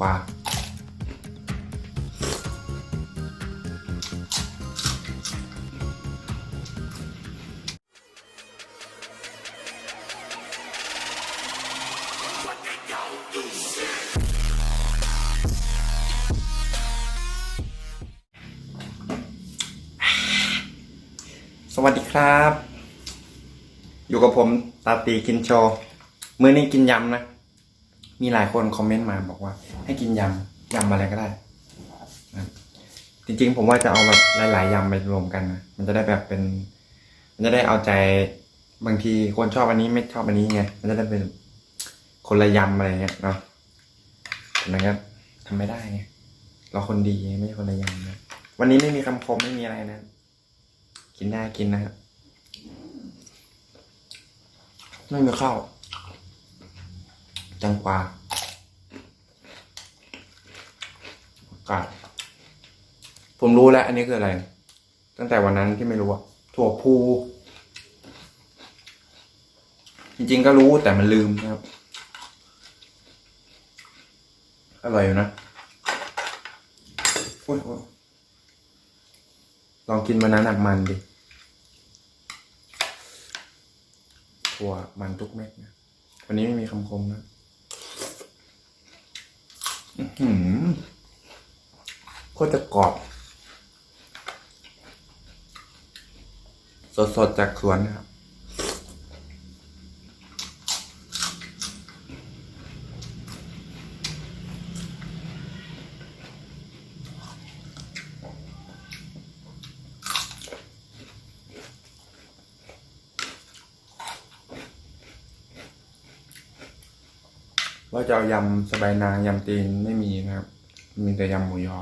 กว่า สวัสดีครับ อยู่กับผมตาตีกินโชว์ มื้อนี้กินยำนะ มีหลายคนคอมเมนต์มาบอกว่า ให้กินยำยำอะไรก็ได้จริงๆ ผมว่าจะเอาแบบหลายๆยำไปรวมกันนะมันจะได้แบบเป็น มันจะได้เอาใจบางทีคนชอบอันนี้ไม่ชอบอันนี้ไงมันจะได้เป็นคนละยำอะไรเงี้ยเนาะแต่มันก็ทำไม่ได้ไงเราคนดีไงไม่ใช่คนละยำนะวันนี้ไม่มีคำคมไม่มีอะไรนะ กินได้กินนะครับไม่มีข้าว จังกวาอากาศผมรู้แล้ว อันนี้คืออะไร ตั้งแต่วันนั้นที่ไม่รู้อะถั่วพู จริงๆก็รู้แต่มันลืมนะครับ อร่อยอยู่นะอลองกินมันนั้นหนักมันดิถั่วมันทุกเม็ดนะ วันนี้ไม่มีคำคมนะ โคตรจะกรอบ สดๆจากสวนนะครับ จะเอายำสบายนางยำตีนไม่มีนะครับ มีแต่ยำหมูยอ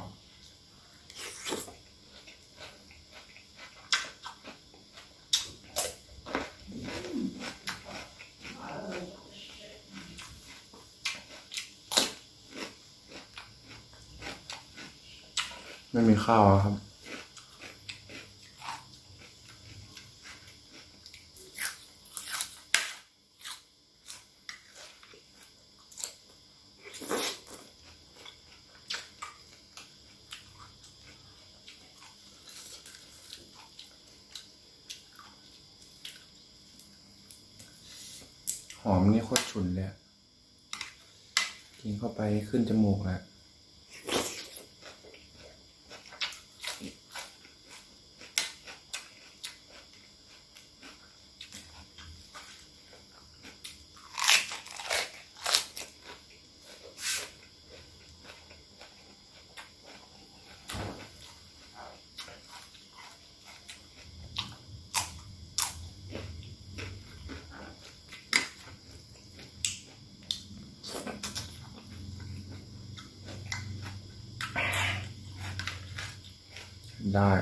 ไม่มีข้าวครับ หอมนี่โคตรฉุนเลยกินเข้าไปขึ้นจมูกแล้ว ได้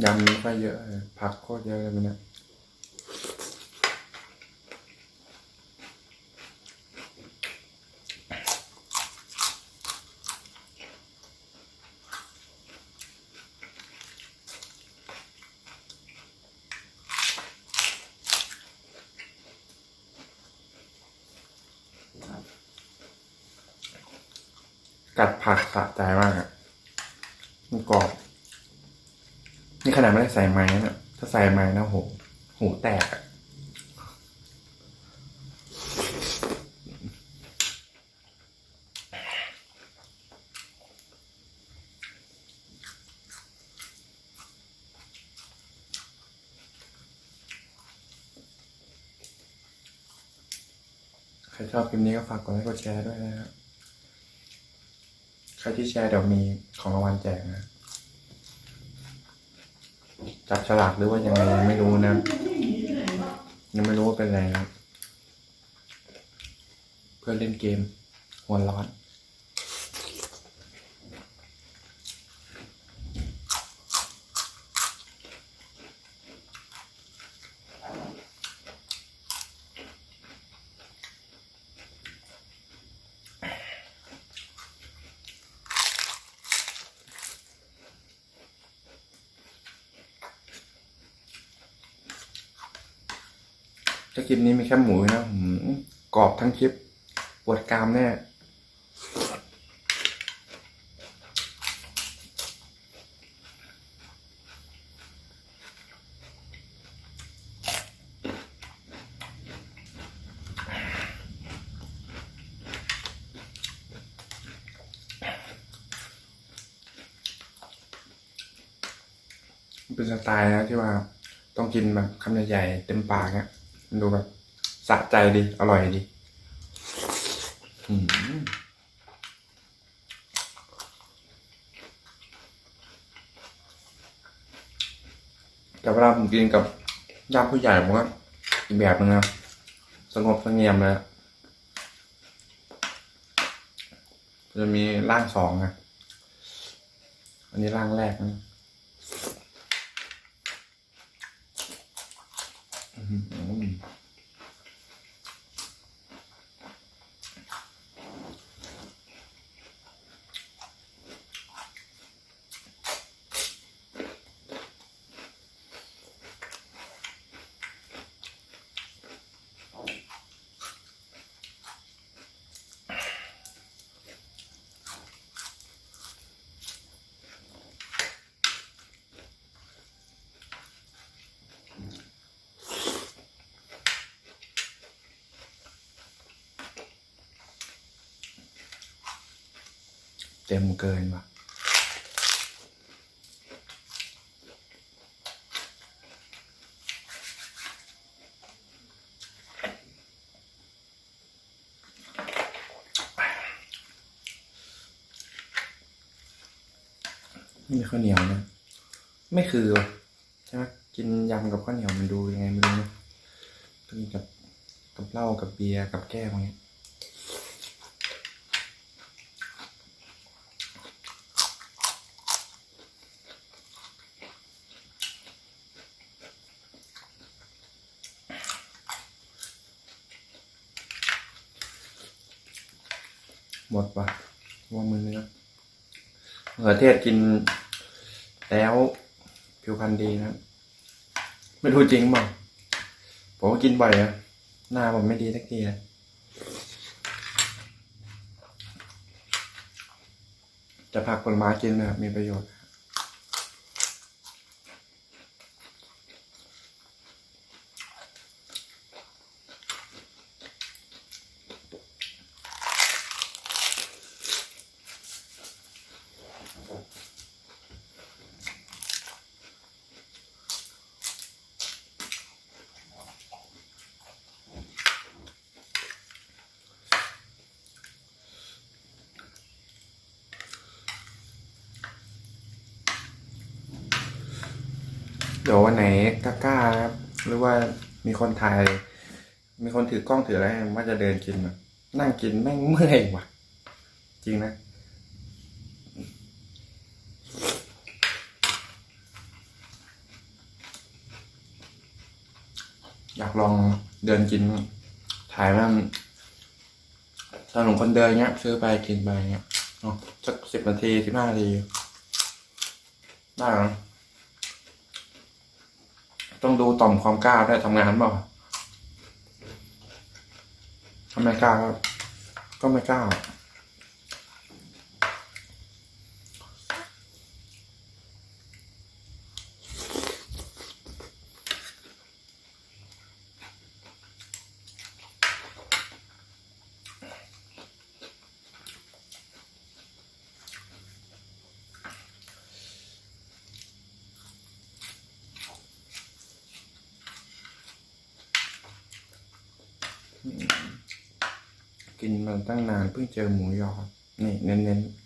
ยำไม่ค่อยเยอะ ผักโคตรเยอะเลยมันเนี่ยกัดผักสะใจมากอะมันกรอบ นี่ขนาดไม่ได้ใส่ไม้นะถ้าใส่ไม้นะโหหูแตกอะใครชอบคลิปนี้ก็ฝากกดไลค์กดแชร์ด้วยนะครับ ใครที่แชร์เดี๋ยวมีของรางวัลแจกนะ จับฉลากหรือว่ายังไงยังไม่รู้นะยังไม่รู้ว่าเป็นอะไรนะเพื่อนเล่นเกมหัวร้อน คลิปนี้มีแค่หมูนะหืกรอบทั้งคลิปปวดกรามแน่เป็นสไตล์นะที่ว่าต้องกินแบบคำใหญ่ๆเต็มปากเนี่ย ดูแบบสะใจดี อร่อยดีอืมแต่เวลาผมกินกับญาติผู้ใหญ่ผมก็อีกแบบนึงนะสงบเสงี่ยมเลยอะจะมีร่างสองนะอันนี้ร่างแรกนะ อืมเต็มเกินว่ะไม่มีข้าวเหนียวนะ ไม่คือว่ะใช่ไหมกินยำกับข้าวเหนียวมันดูยังไงไม่รู้นะกินกับกับเหล้ากับเบียร์กับแก้วอย่างเงี้ย หมดว่ะว่ามือเนื้อมะเขือเทศกินแล้วผิวพรรณดีนะ ไม่รู้จริงเปล่าผมกินบ่อยนะหน้าผมไม่ดีสักทีเลยจะผักผลไม้กินนะครับมีประโยชน์ เดี๋ยววันไหนกล้าๆครับ หรือว่ามีคนถ่าย มีคนถือกล้องถืออะไรว่าจะเดินกินแบบนั่งกินแม่งเมื่อยว่ะ จริงนะอยากลองเดินกิน ถ่ายว่ามันถนนคนเดินเงี้ย ซื้อไปกินไปเงี้ยเนาะสักสิบนาทีสิบห้านาทีได้หรอ ต้องดูต่อมความกล้าด้วยทำงานเปล่าทำไมกล้าก็ก็ไม่กล้า กินมาตั้งนานเพิ่งเจอหมูยอ นี่เน้นๆ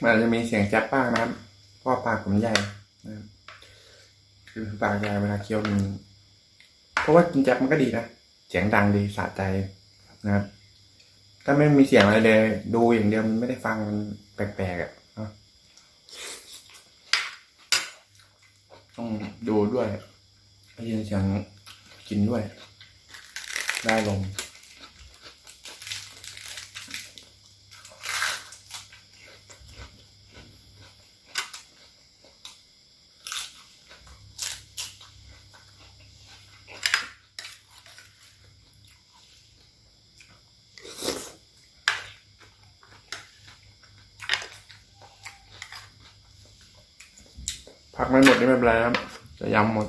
มันอาจจะมีเสียงแจ๊บบ้างนะครับ เพราะว่าปากผมใหญ่นะครับ คือตางยายเวลาเคี้ยวมันเพราะว่ากินแจ็คมันก็ดีนะเสียงดังดีสะใจนะครับ ถ้าไม่มีเสียงอะไรเลย ดูอย่างเดียวมันไม่ได้ฟังมันแปลกๆอะต้องดูด้วยยินเสียงกินด้วย ได้ลง พักไม่หมดนี่ไม่เป็นไรครับ จะยำหมด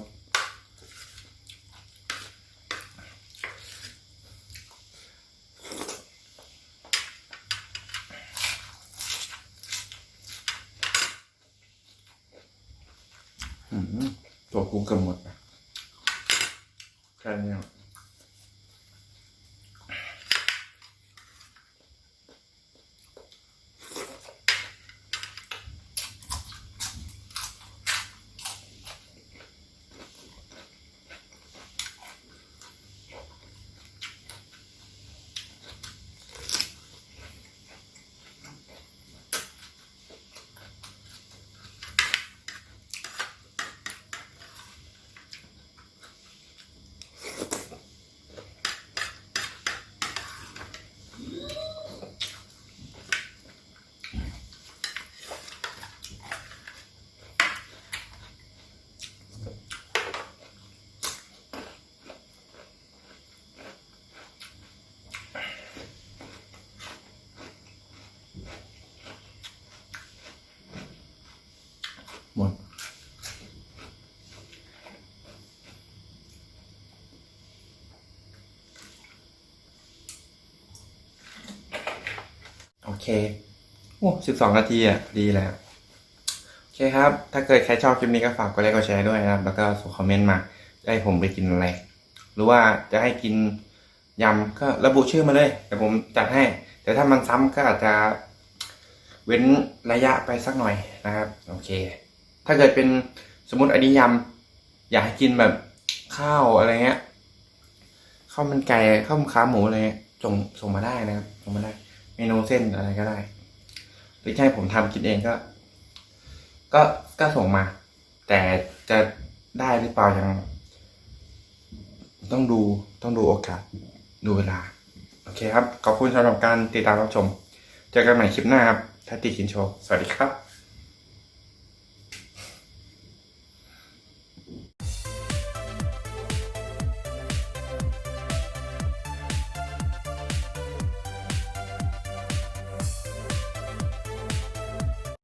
เคโอ้สิบสองนาทีอะดีแล้ว โอเคครับ ถ้าเกิดใครชอบคลิปนี้ก็ฝากกดไลค์กดแชร์ด้วยนะครับ แล้วก็ส่งคอมเมนต์มาให้ผมไปกินอะไร หรือว่าจะให้กินยำก็ระบุชื่อมาเลยเดี๋ยวผมจัดให้ แต่ถ้ามันซ้ำก็อาจจะเว้นระยะไปสักหน่อยนะครับ โอเค ถ้าเกิดเป็นสมมติอันนี้ยำอยากให้กินแบบข้าวอะไรเงี้ยข้าวมันไก่ข้าวขาหมูอะไรเงี้ยส่งส่งมาได้นะครับส่งมาได้ เมนูเส้นอะไรก็ได้ หรือใช่ผมทำกินเองก็ ก็ก็ส่งมา แต่จะได้หรือเปล่ายัง ต้องดูต้องดูโอกาส ดูเวลา โอเคครับ ขอบคุณสำหรับการติดตามรับชม เจอกันใหม่คลิปหน้าครับทัตติกินโชว์สวัสดีครับ